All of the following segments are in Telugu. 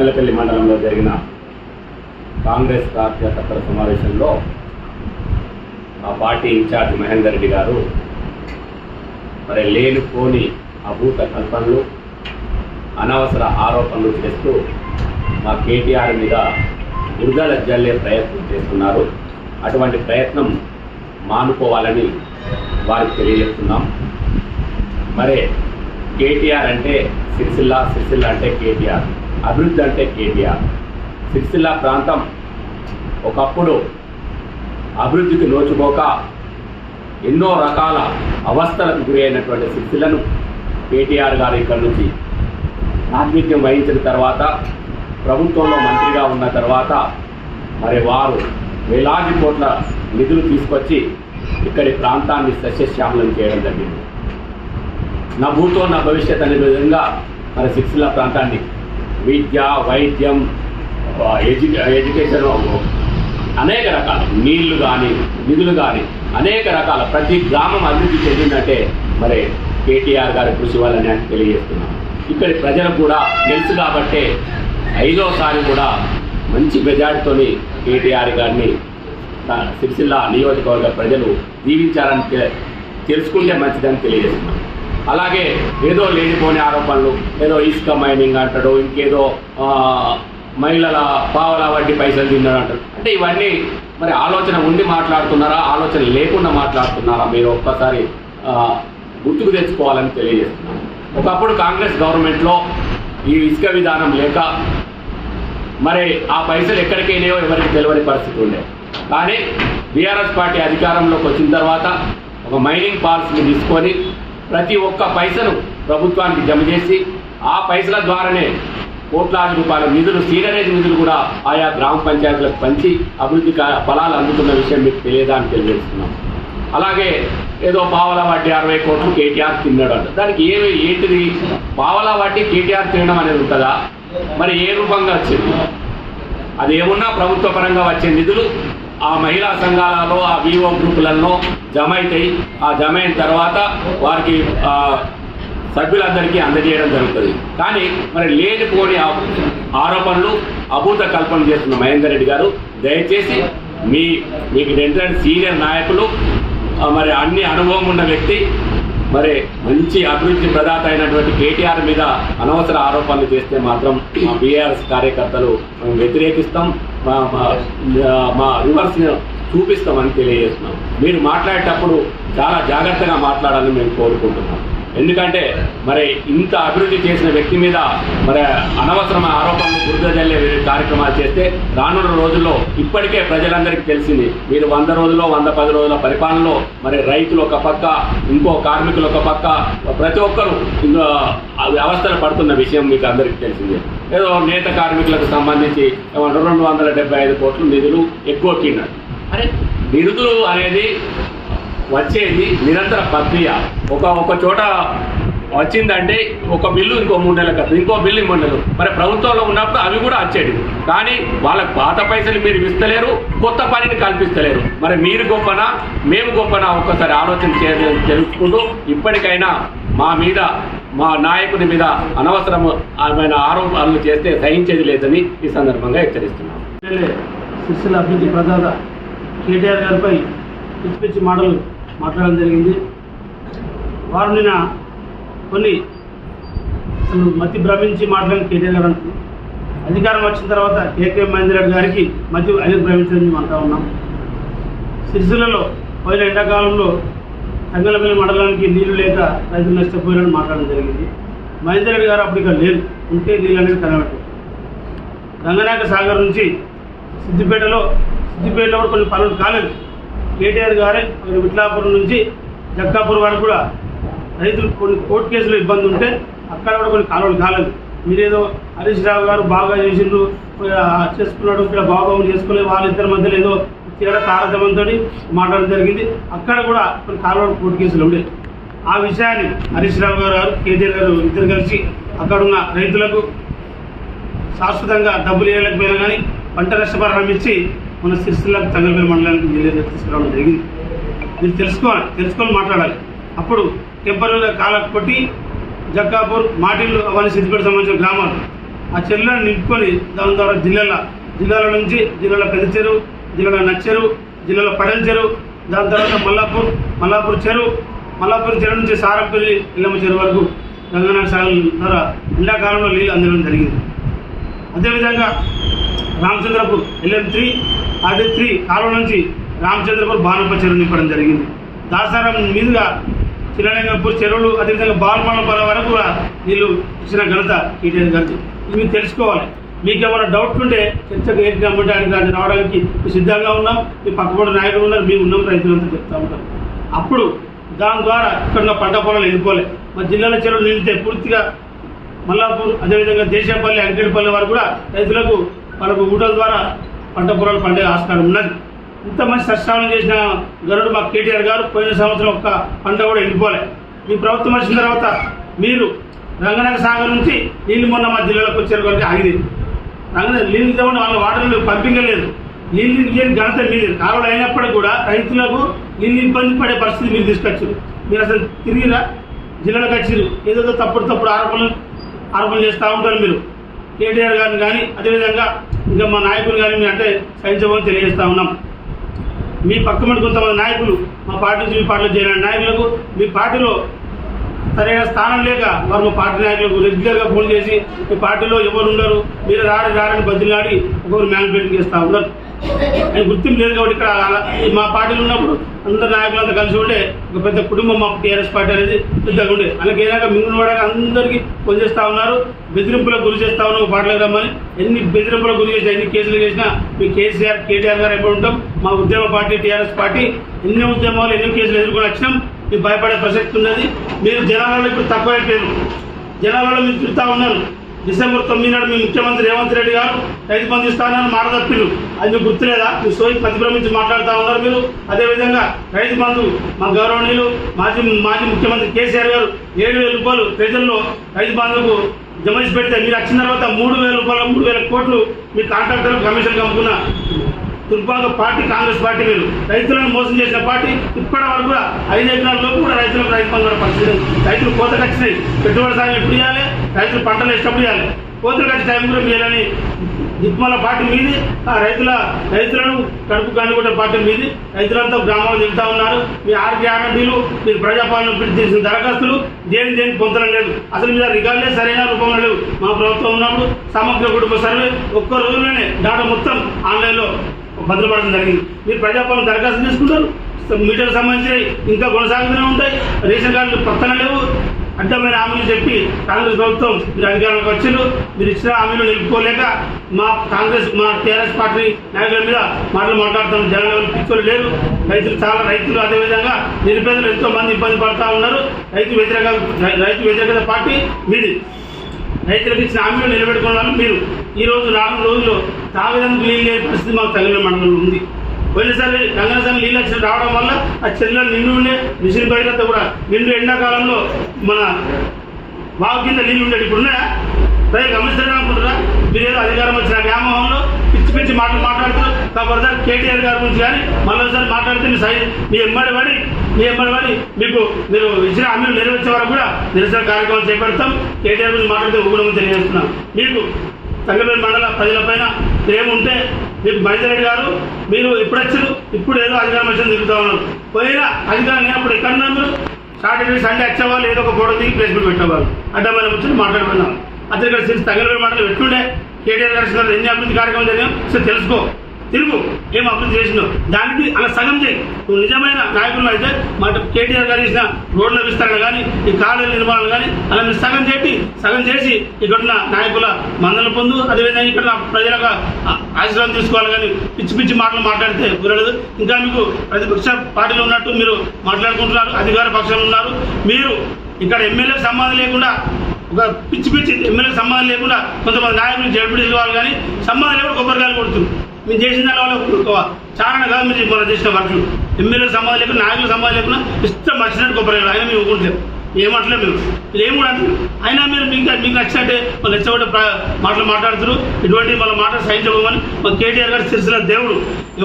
తంగలపల్లి మండలంలో జరిగిన కాంగ్రెస్ కార్యకర్తల సమావేశంలో ఆ పార్టీ ఇన్ఛార్జ్ మహేందర్ రెడ్డి గారు మరి లేనిపోని అభూత కల్పనలు అనవసర ఆరోపణలు చేస్తూ మా కేటీఆర్ మీద దుర్గల జల్లే ప్రయత్నం చేస్తున్నారు. అటువంటి ప్రయత్నం మానుకోవాలని వారికి తెలియజేస్తున్నాం. మరి కేటీఆర్ అంటే సిరిసిల్ల సిరిసిల్ల అంటే కేటీఆర్. అభివృద్ధి అంటే కేటీఆర్ సిరిసిల్ల ప్రాంతం ఒకప్పుడు అభివృద్ధికి నోచుకోక ఎన్నో రకాల అవస్థలకు గురి అయినటువంటి సిరిసిల్లను కేటీఆర్ గారు ఇక్కడి నుంచి ప్రాతినిధ్యం వహించిన తర్వాత ప్రభుత్వంలో మంత్రిగా ఉన్న తర్వాత మరి వారు వేలాది కోట్ల నిధులు తీసుకొచ్చి ఇక్కడి ప్రాంతాన్ని సస్యశ్యామలం చేయడం జరిగింది. నా భూతో నా భవిష్యత్ అనే విధంగా మరి సిరిసిల్ల ప్రాంతాన్ని విద్య వైద్యం ఎడ్యుకే ఎడ్యు ఎడ్యుకేషన్ అనేక రకాల. నీళ్ళు కానీ నిధులు కానీ అనేక రకాల. ప్రతి గ్రామం అభివృద్ధి చెందిందంటే మరి కేటీఆర్ గారి కృషి వల్ల నేను తెలియజేస్తున్నాను. ఇక్కడి ప్రజలకు కూడా తెలుసు కాబట్టే ఐదోసారి కూడా మంచి మెజార్టీతోని కేటీఆర్ గారిని సిరిసిల్లా సిరిసిల్ల నియోజకవర్గ ప్రజలు దీవించారని తెలుసుకుంటే మంచిదని తెలియజేస్తున్నాను. అలాగే ఏదో లేనిపోని ఆరోపణలు ఏదో ఇసుక మైనింగ్ అంటాడు ఇంకేదో మహిళల పావలా వడ్డీ పైసలు తిన్నాడు అంటారు అంటే ఇవన్నీ మరి ఆలోచన ఉండి మాట్లాడుతున్నారా ఆలోచన లేకుండా మాట్లాడుతున్నారా మీరు ఒక్కసారి గుర్తుకు తెచ్చుకోవాలని తెలియజేస్తున్నాను. ఒకప్పుడు కాంగ్రెస్ గవర్నమెంట్లో ఈ ఇసుక విధానం లేక మరి ఆ పైసలు ఎక్కడికైనాయో ఎవరికి తెలియని పరిస్థితి ఉండే. కానీ బీఆర్ఎస్ పార్టీ అధికారంలోకి వచ్చిన తర్వాత ఒక మైనింగ్ పాలసీని తీసుకొని ప్రతి ఒక్క పైసను ప్రభుత్వానికి జమ చేసి ఆ పైసల ద్వారానే కోట్లాది రూపాయల నిధులు సీడరేజ్ నిధులు కూడా ఆయా గ్రామ పంచాయతీలకు పంచి అభివృద్ధి ఫలాలు అందుతున్న విషయం మీకు తెలియదా అని తెలియజేస్తున్నాం. అలాగే ఏదో పావలా వడ్డీ అరవై కోట్లు కేటీఆర్ తిన్నాడు అంట దానికి ఏమి ఏంటిది? పావలా వడ్డీ కేటీఆర్ తినడం అనేది ఉంటుందా? మరి ఏ రూపంగా వచ్చింది? అది ఏమున్నా ప్రభుత్వ పరంగా వచ్చే నిధులు ఆ మహిళా సంఘాలలో ఆ వివో గ్రూపులలో జమ అవుతాయి ఆ జమ అయిన తర్వాత వారికి సభ్యులందరికీ అందజేయడం జరుగుతుంది. కానీ మరి లేనిపోని ఆ- ఆరోపణలు అభూత కల్పన చేస్తున్న మహేందర్ రెడ్డి గారు దయచేసి మీ మీకు ఏంటంటే సీనియర్ నాయకులు మరి అన్ని అనుభవం ఉన్న వ్యక్తి మరి మంచి అభివృద్ధి ప్రదాత అయినటువంటి కేటీఆర్ మీద అనవసర ఆరోపణలు చేస్తే మాత్రం మా బీఆర్ఎస్ కార్యకర్తలు మేము వ్యతిరేకిస్తాం మా మా- మా రివర్స్ చూపిస్తామని తెలియజేస్తున్నాం. మీరు మాట్లాడేటప్పుడు చాలా జాగ్రత్తగా మాట్లాడాలని మేము కోరుకుంటున్నాం. ఎందుకంటే మరి ఇంత అభివృద్ధి చేసిన వ్యక్తి మీద మరి అనవసరమైన ఆరోపణలు గుర్తజల్లే కార్యక్రమాలు చేస్తే రానున్న రోజుల్లో ఇప్పటికే ప్రజలందరికీ తెలిసింది మీరు వంద రోజుల్లో వంద పది రోజుల పరిపాలనలో మరి రైతులు ఒక పక్క ఇంకో కార్మికులు ఒక పక్క ప్రతి ఒక్కరు ఇంకో అవస్థలు పడుతున్న విషయం మీకు అందరికీ తెలిసిందే. ఏదో నేత కార్మికులకు సంబంధించి రెండు వందల డెబ్బై ఐదు కోట్లు నిధులు ఎక్కువ కిన్నారు అరే నిధులు అనేది వచ్చేది నిరంతర ప్రక్రియ. ఒక ఒక చోట వచ్చిందంటే ఒక బిల్లు ఇంకో మూడు నెలల కదా ఇంకో బిల్లు మూడు నెలలు. మరి ప్రభుత్వంలో ఉన్నప్పుడు అవి కూడా వచ్చేది కానీ వాళ్ళకి పాత పైసలు మీరు ఇస్తలేరు కొత్త పనిని కల్పిస్తలేరు. మరి మీరు గొప్పనా మేము గొప్పనా? ఒక్కసారి ఆలోచన చేయాలని తెలుసుకుంటూ ఇప్పటికైనా మా మీద మా నాయకుని మీద అనవసరం ఆమె ఆరోపణలు చేస్తే సహించేది లేదని ఈ సందర్భంగా హెచ్చరిస్తున్నాం. సిరిసిల్ల అభివృద్ధి ప్రదాత కేటీఆర్ గారిపై పిచ్చి పిచ్చి మాటలు మాట్లాడడం జరిగింది. వారు నిన్న కొన్ని అసలు మతి భ్రమించి మాట్లాడిన కేటీఆర్ గారు అంటున్నారు. అధికారం వచ్చిన తర్వాత కేకే మహేందర్ రెడ్డి గారికి మతి అనేది భ్రమించడం మేము అంటా ఉన్నాం. సిరిసిల్లలో పోయిన ఎండాకాలంలో తంగలపల్లి మండలానికి నీళ్ళు లేక రైతులు నష్టపోయారని మాట్లాడడం జరిగింది. మహేందర్ రెడ్డి గారు అప్పుడు లేరు. ఉంటే నీళ్ళు అనేది కనబెట్టారు గంగనాయక సాగర్ నుంచి సిద్దిపేటలో సిద్దిపేటలో కూడా కొన్ని పనులు కాలేదు. కేటీఆర్ గారే మరి విట్లాపురం నుంచి జక్కాపూర్ వరకు కూడా రైతులు కొన్ని కోర్టు కేసులు ఇబ్బంది ఉంటే అక్కడ కూడా కొన్ని కాలువలు కాలేదు. మీరేదో హరీష్ రావు గారు బాగా చేసిండ్రు చేసుకున్నాడు ఇక్కడ బాగోగులు చేసుకునే వాళ్ళిద్దరి మధ్యలో ఏదో తీరా తారతమ్యంతో మాట్లాడడం జరిగింది. అక్కడ కూడా కొన్ని కాలువలు కోర్టు కేసులు ఉండే ఆ విషయాన్ని హరీష్ రావు గారు కేటీఆర్ గారు ఇద్దరు కలిసి అక్కడున్న రైతులకు శాశ్వతంగా డబ్బులు ఇవ్వలేకపోయినా కానీ పంట నష్టపరిహారం ఇచ్చి మన సిరిసిల్లకు తంగలపల్లి మండలానికి జిల్లా తీసుకురావడం జరిగింది. మీరు తెలుసుకోవాలి తెలుసుకొని మాట్లాడాలి. అప్పుడు టెంపరీగా కాల కొట్టి జక్కాపూర్ మాటిల్లు అవన్నీ సిద్ధిపేట సంబంధించిన గ్రామాలు ఆ చెరువులను నింపుకొని దాని ద్వారా జిల్లాల జిల్లాల నుంచి జిల్లాల పెద్ద చెరువు జిల్లాల నచ్చెరువు జిల్లాల పడల చెరువు దాని తర్వాత మల్లాపూర్ మల్లాపూర్ చెరువు మల్లాపూర్ చెరువు నుంచి సారంపల్లి ఇల్లమ్మ చెరువు వరకు గంగానగర్ సాగర్ ద్వారా ఎండాకాలంలో నీళ్ళు అందడం జరిగింది. అదేవిధంగా రామచంద్రపూర్ ఎల్ఎం త్రీ అది త్రీ కాలువ నుంచి రామచంద్రపూర్ బాణప్ప చెరువు నింపడం జరిగింది. దాసారం మీదుగా చిన్నలింగపూర్ చెరువులు అదేవిధంగా బాలమల్లపల వరకు కూడా నీళ్ళు ఇచ్చిన ఘనత కేటీఆర్ గారికి ఇది మీరు తెలుసుకోవాలి. మీకు ఏమైనా డౌట్ ఉంటే చర్చకు ఏంటి రమ్మంటే ఆయన గారిని రావడానికి సిద్ధంగా ఉన్నాం. మీ పక్కపడి నాయకులు ఉన్నారు. మేము ఉన్నాం. రైతులంతా చెప్తా ఉంటాం అప్పుడు దాని ద్వారా ఇక్కడ పంట పొలాలు వెళ్ళిపోలే మా జిల్లాల చెరువులు నిండితే పూర్తిగా మల్లాపూర్ అదేవిధంగా దేశంపల్లి అంకేడిపల్లి వారు కూడా రైతులకు వాళ్ళకు ఊటల ద్వారా పంట పొలాలు పండే ఆస్కారం ఉన్నది. ఇంత మంచి సస్యాలను చేసిన గరుడు మా కేటీఆర్ గారు పోయిన సంవత్సరం ఒక్క పంట కూడా ఎండిపోలే. మీ ప్రభుత్వం వచ్చిన తర్వాత మీరు రంగనగర్ సాగర్ నుంచి నీళ్ళు మొన్న మా జిల్లాలోకి వచ్చారు కనుక ఆగింది. రంగనగర్ నీళ్ళు ఇద్దామని వాళ్ళ వాటర్లు పంపించలేదు. నీళ్ళు ఇచ్చేది ఘనత మీది. కాలువలు అయినప్పటికీ కూడా రైతులకు నీళ్ళు ఇబ్బంది పడే పరిస్థితి మీరు తీసుకొచ్చారు. మీరు అసలు తిరిగిరా? జిల్లాలకు వచ్చారు ఏదో తప్పుడు తప్పుడు ఆరోపణలు ఆరోపణలు చేస్తూ ఉంటారు మీరు. కేటీఆర్ గారిని కానీ అదేవిధంగా ఇంకా మా నాయకులు కానీ అంటే సహించమని తెలియజేస్తా ఉన్నాం. మీ పక్క కొంతమంది నాయకులు మా పార్టీ నుంచి మీ పార్టీలో చేరిన నాయకులకు మీ పార్టీలో సరైన స్థానం లేక వారు మా పార్టీ నాయకులకు రెగ్యులర్గా ఫోన్ చేసి మీ పార్టీలో ఎవరు ఉండరు మీరు రారు రారని బదిలాడి ఒకరు మ్యానిఫెస్టింగ్ చేస్తూ ఉన్నారు. ఆయన గుర్తింపు లేదు కాబట్టి ఇక్కడ అలా- మా పార్టీలు ఉన్నప్పుడు అందరు నాయకులంతా కలిసి ఉండే ఒక పెద్ద కుటుంబం మా టీఆర్ఎస్ పార్టీ అనేది పెద్దగా ఉండే. అలాగే ఏనాక మింగుని అందరికీ పనిచేస్తా ఉన్నారు. బెదిరింపులకు గురి చేస్తా ఉన్నాం పాటలకు రమ్మని. ఎన్ని బెదిరింపులకు గురి చేసినా ఎన్ని కేసులు చేసినా మీ కేసీఆర్ కేటీఆర్ గారు ఎప్పుడు ఉంటాం? మా ఉద్యమ పార్టీ టీఆర్ఎస్ పార్టీ ఎన్ని ఉద్యమాలు ఎన్ని కేసులు ఎదుర్కొని వచ్చినాం? మీకు భయపడే ప్రసక్తి ఉన్నది. మీరు జనాలలో ఇప్పుడు తక్కువ అయిపోయారు. జనాలలో మీరు చూస్తూ ఉన్నారు. డిసెంబర్ తొమ్మిది నాడు మీ ముఖ్యమంత్రి రేవంత్ రెడ్డి గారు రైతు బంధు ఇస్తానని మాట తప్పిలు అది మీకు గుర్తులేదా? మీ సోయి ప్రతిభ్రమించి మాట్లాడుతూ ఉన్నారు మీరు. అదేవిధంగా రైతు బంధు మా గౌరవనీయులు మాజీ మాజీ ముఖ్యమంత్రి కేసీఆర్ గారు ఏడు వేల రూపాయలు ప్రజల్లో రైతు బంధుకు జమ చేసి పెడితే మీరు వచ్చిన తర్వాత మూడు వేల రూపాయలు మూడు వేల కోట్లు మీ కాంట్రాక్టర్ కమిషన్ కమ్ముకున్న దుర్భాగ పార్టీ కాంగ్రెస్ పార్టీ మీరు రైతులను మోసం చేసిన పార్టీ ఇప్పటి వరకు కూడా ఐదు ఎకరాల లోపు కూడా రైతులకు రైతు బంధువుల పరిస్థితి రైతులు కోతకు వచ్చినాయి పెట్టుబడి సాయం ఎప్పుడు చేయాలి రైతులు పంటలు ఎప్పుడు ఇవ్వాలి? కోతలు వచ్చే టైం కూడా మీరని దిక్మాల పార్టీ మీది. ఆ రైతుల రైతులను కడుపు కండుకుంటే పార్టీ మీది. రైతులంతా గ్రామాలు తింటా ఉన్నారు. మీ ఆరు గ్యారంటీలు మీరు ప్రజాపాలన చేసిన దరఖాస్తులు దేని దేని పొందడం లేదు. అసలు మీద రికార్డులే సరైన రూపంలో లేవు. మా ప్రభుత్వం ఉన్నప్పుడు సమగ్ర కుటుంబ సర్వే ఒక్క రోజులోనే డాటా మొత్తం ఆన్లైన్లో భద్రపడడం జరిగింది. మీరు ప్రజాపాలన దరఖాస్తు తీసుకుంటారు మీటర్కి సంబంధించి ఇంకా కొనసాగుతూనే ఉంటాయి. రేషన్ కార్డులు పక్కన లేవు. అడ్డమైన హామీలు చెప్పి కాంగ్రెస్ ప్రభుత్వం మీరు అధికారంలోకి వచ్చారు మీరు ఇచ్చిన హామీలు నిలుపుకోలేక మా కాంగ్రెస్ మా టీఆర్ఎస్ పార్టీ నాయకుల మీద మాటలు మాట్లాడుతున్న జనాలు పిచ్చోళ్ళు లేరు. రైతులు చాలా రైతులు అదేవిధంగా నిరుపేదలు ఎంతో మంది ఇబ్బంది పడతా ఉన్నారు. రైతు వ్యతిరేక రైతు వ్యతిరేకత పార్టీ మీది. రైతులకు ఇచ్చిన హామీలు నిలబెట్టుకున్న వాళ్ళు మీరు. ఈ రోజు నాలుగు రోజులు తాగడానికి నీళ్ళు లేని పరిస్థితి మాకు తగిలిన మండలంలో ఉంది. పోయినసారి గంగాసారి నీళ్ళు వచ్చి రావడం వల్ల ఆ చెల్లెలు నిండు ఉండే మిషన్ బయటతో కూడా నిండు ఎండాకాలంలో మన బావి కింద నీళ్ళు ఉండేది ఇప్పుడున్నా ప్రజలు గమనిస్తారని అనుకుంటారా మీరు ఏదో అధికారం వచ్చిన వ్యామోహంలో పిచ్చి పిచ్చి మాటలు మాట్లాడుతున్నారు కాబట్టి కేటీఆర్ గారి గురించి కానీ మరోసారి మాట్లాడితే మీ సై మీ ఎమ్మడి పడి మీ ఎమ్మడి పడి మీకు మీరు ఇచ్చిన హామీలు నెరవేర్చే వరకు కూడా నిరసన కార్యక్రమం చేపడతాం. కేటీఆర్ గురించి మాట్లాడితే ఉపయోగం తెలియజేస్తున్నాం. మీకు సంగపేట మండల ప్రజలపైన ప్రేమ ఉంటే మీకు మహేందర్ గారు మీరు ఎప్పుడు వచ్చారు ఇప్పుడు ఏదో అధికారం వచ్చింది తిరుగుతా ఉన్నారు. పోయినా అధికారం లేనప్పుడు ఎక్కడ మీరు? సాటర్డే సండే వచ్చేవాళ్ళు ఏదో ఒక ఫోటో దిగి ప్లేస్మెంట్ పెట్టేవాళ్ళు. అడ్డమైన ముచ్చని మాట్లాడుకున్నాం అతను ఇక్కడ సిరిసి తగిలిపోయిన మండలం పెట్టుండే కేటీఆర్ గారి ఎన్ని అభివృద్ధి కార్యక్రమం జరిగాం సో తెలుసుకో. తిరుగు. ఏం అభివృద్ధి చేసినావు దానికి అలా సగం చేయి. నువ్వు నిజమైన నాయకులు అయితే మాట కేటీఆర్ గారు చేసిన రోడ్ల విస్తరణ కానీ ఈ కాలువల నిర్మాణం కానీ అలా మీరు సగం చేసి సగం చేసి ఇక్కడున్న నాయకుల మందలు పొందు. అదేవిధంగా ఇక్కడ ప్రజలకు ఆశీర్వాదం తీసుకోవాలి కానీ పిచ్చి పిచ్చి మాటలు మాట్లాడితే కుదరదు ఇంకా మీకు ప్రతిపక్ష పార్టీలో ఉన్నట్టు మీరు మాట్లాడుకుంటున్నారు అధికార పక్షంలో ఉన్నారు. మీరు ఇక్కడ ఎమ్మెల్యేకి సంబంధం లేకుండా ఒక పిచ్చి పిచ్చి ఎమ్మెల్యే సంబంధం లేకుండా కొంతమంది నాయకులు జడ్పీటీసీ వాళ్ళు కానీ సంబంధం లేకుండా కొబ్బరికాయలు కొడుతుంది మేము చేసిన దాని వల్ల చారణ కాదు మీరు మనం చేసిన వర్షం ఎమ్మెల్యే సంబంధం లేకుండా నాయకుల సంబంధం లేకుండా ఇష్టం వచ్చినట్టు కొబ్బరి ఆయన మేము ఒప్పుకుంటాం ఏమట్లే మేము మీరు. ఏం కూడా అంటారు అయినా మీరు మీకు మీకు నచ్చినట్టే వాళ్ళు నచ్చబడి మాటలు మాట్లాడుతారు. ఇటువంటి వాళ్ళ మాట సహించబోమని మా కేటీఆర్ గారు సిరిసిన దేవుడు.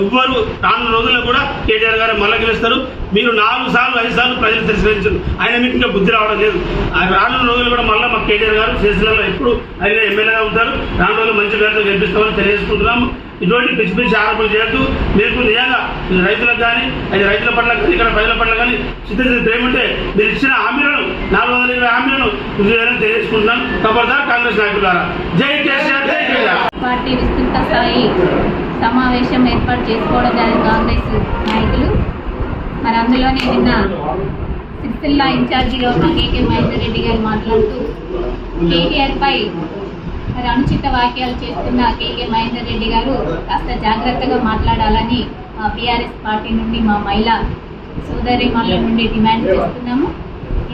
ఎవ్వరు రానున్న రోజుల్లో కూడా కేటీఆర్ గారు మళ్ళీ గెలుస్తారు. మీరు నాలుగు సార్లు ఐదు సార్లు ప్రజలు తిరస్కరించారు. ఆయన మీకు ఇంకా బుద్ధి రావడం లేదు. ఆయన రానున్న రోజులు కూడా మళ్ళీ మా కేటీఆర్ గారు సిరిసిల్లలో ఎప్పుడు ఆయన ఎమ్మెల్యేగా ఉంటారు. రాను రోజులు మంచి పేరుతో గెలిపిస్తామని తెలియజేసుకుంటున్నాము. ఇటువంటి పిచ్చి పిచ్చి ఆరోపణలు చేయొద్దు. మీకు నిజంగా రైతులకు కానీ అది రైతుల పట్ల కానీ ఇక్కడ ప్రజల పట్ల కానీ సిద్ధత ఏమంటే మీరు ఇచ్చిన హామీలను నాలుగు వందల ఇరవై హామీలను చేయాలని తెలియజేసుకుంటున్నాం. ఖబర్దార్ కాంగ్రెస్ నాయకులారా జై కేసీఆర్ జై కేసీఆర్. పార్టీ విస్తృత స్థాయి సమావేశం ఏర్పాటు చేసుకోవడం జరిగింది కాంగ్రెస్ నాయకులు. మరి అందులోనే నిన్న సిరిసిల్ల ఇన్ఛార్జిగా ఉన్న కేకే మహేందర్ రెడ్డి గారు మాట్లాడుతూ కేటీఆర్ పై అనుచిత వాక్యాలు చేస్తున్న కేకే మహేందర్ రెడ్డి గారు కాస్త జాగ్రత్తగా మాట్లాడాలని మా బీఆర్ఎస్ పార్టీ నుండి మా మహిళా సోదరి మళ్ళ నుండి డిమాండ్ చేస్తున్నాము.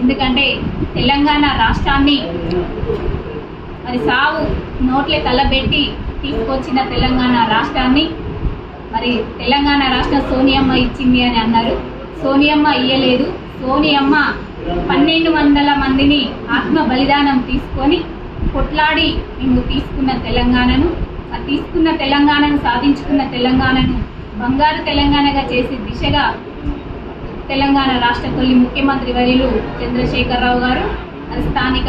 ఎందుకంటే తెలంగాణ రాష్ట్రాన్ని మరి సావు నోట్లే తలబెట్టి తీసుకొచ్చిన తెలంగాణ రాష్ట్రాన్ని మరి తెలంగాణ రాష్ట్రం సోనియమ్మ ఇచ్చింది అని అన్నారు. సోనియమ్మ ఇయ్యలేదు. సోనియమ్మ పన్నెండు వందల మందిని ఆత్మ బలిదానం తీసుకొని కొట్లాడి మేము తీసుకున్న తెలంగాణను ఆ తీసుకున్న తెలంగాణను సాధించుకున్న తెలంగాణను బంగారు తెలంగాణగా చేసే దిశగా తెలంగాణ రాష్ట్ర తొలి ముఖ్యమంత్రి వర్యులు చంద్రశేఖరరావు గారు స్థానిక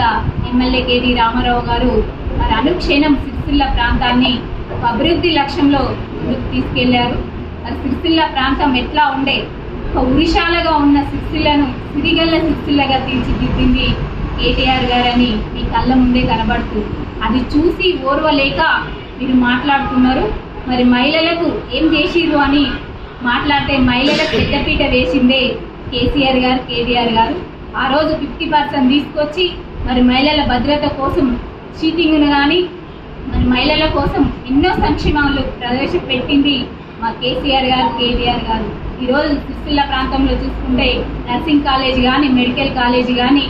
ఎమ్మెల్యే కేడి రామారావు గారు మరి అనుక్షణం సిరిసిల్ల ప్రాంతాన్ని ఒక అభివృద్ధి లక్ష్యంలో ముందుకు తీసుకెళ్ళారు. మరి సిరిసిల్ల ప్రాంతం ఎట్లా ఉండే? ఒక ఉరిశాలగా ఉన్న సిరిసిల్లను సిరిగల్ల సిరిసిల్లగా తీర్చిదిద్దింది కేటీఆర్ గారని మీ కళ్ళ ముందే కనబడుతుంది అది చూసి ఓర్వలేక మీరు మాట్లాడుతున్నారు. మరి మహిళలకు ఏం చేసిర్రు అని మాట్లాడితే మహిళలకు పెద్దపీట వేసిందే కేసీఆర్ గారు కేటీఆర్ గారు. ఆ రోజు ఫిఫ్టీ పర్సెంట్ తీసుకొచ్చి మరి మహిళల భద్రత కోసం చీటింగ్ను కానీ మరి మహిళల కోసం ఎన్నో సంక్షేమాలు ప్రవేశపెట్టింది మా కేసీఆర్ గారు కేటీఆర్ గారు. ఈరోజు సిరిసిల్ల ప్రాంతంలో చూసుకుంటే నర్సింగ్ కాలేజ్ కానీ మెడికల్ కాలేజ్ కానీ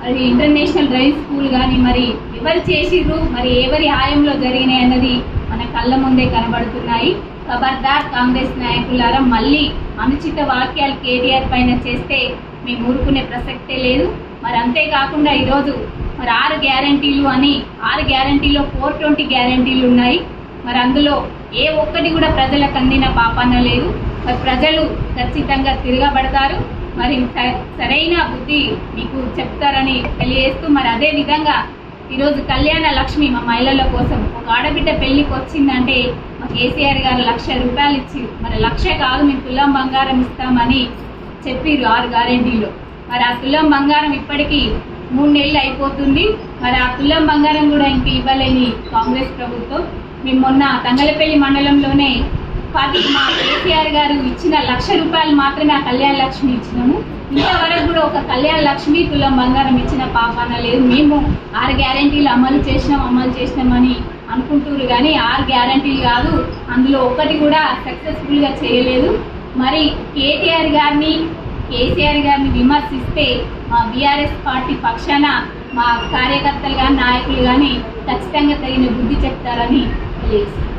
మరి ఇంటర్నేషనల్ డ్రైవింగ్ స్కూల్ కానీ మరి ఎవరు చేసిర్రు మరి ఎవరి హాయంలో జరిగినాయి అన్నది మన కళ్ళ ముందే కనబడుతున్నాయి. ఖబర్దార్ కాంగ్రెస్ నాయకులారా మళ్ళీ అనుచిత వాక్యాలు కేటీఆర్ పైన చేస్తే మేము ఊరుకునే ప్రసక్తే లేదు. మరి అంతేకాకుండా ఈరోజు మరి ఆరు గ్యారంటీలు అని ఆరు గ్యారంటీలో ఫోర్ ట్వంటీ గ్యారంటీలు ఉన్నాయి. మరి అందులో ఏ ఒక్కటి కూడా ప్రజలకు అందిన పాపాన లేదు. మరి ప్రజలు ఖచ్చితంగా తిరగబడతారు. మరి స- సరైన బుద్ధి మీకు చెప్తారని తెలియజేస్తూ మరి అదే విధంగా ఈరోజు కళ్యాణ లక్ష్మి మా మహిళల కోసం ఒక ఆడబిడ్డ పెళ్ళికి వచ్చిందంటే మా కేసీఆర్ గారు లక్ష రూపాయలు ఇచ్చి మరి లక్ష కాదు మేము తులం బంగారం ఇస్తామని చెప్పిర్రు ఆరు గ్యారెంటీలో. మరి ఆ తులం బంగారం ఇప్పటికీ మూడు నెలలు అయిపోతుంది. మరి ఆ తులం బంగారం కూడా ఇంక ఇవ్వలేని కాంగ్రెస్ ప్రభుత్వం. మేము మొన్న తంగలపల్లి మండలంలోనే పార్టీ మా కేసీఆర్ గారు ఇచ్చిన లక్ష రూపాయలు మాత్రమే ఆ కళ్యాణ లక్ష్మి ఇచ్చినాము. ఇంతవరకు కూడా ఒక కళ్యాణ లక్ష్మి తులం బంగారం ఇచ్చిన పాపాన లేదు. మేము ఆరు గ్యారంటీలు అమలు చేసినాం అమలు చేసినామని అనుకుంటున్నారు కానీ ఆరు గ్యారంటీలు కాదు. అందులో ఒకటి కూడా సక్సెస్ఫుల్గా చేయలేదు. మరి కేటీఆర్ గారిని కేసీఆర్ గారిని విమర్శిస్తే మా బీఆర్ఎస్ పార్టీ పక్షాన మా కార్యకర్తలు కానీ నాయకులు కానీ ఖచ్చితంగా తగిన బుద్ధి చెప్తారని తెలియజేస్తారు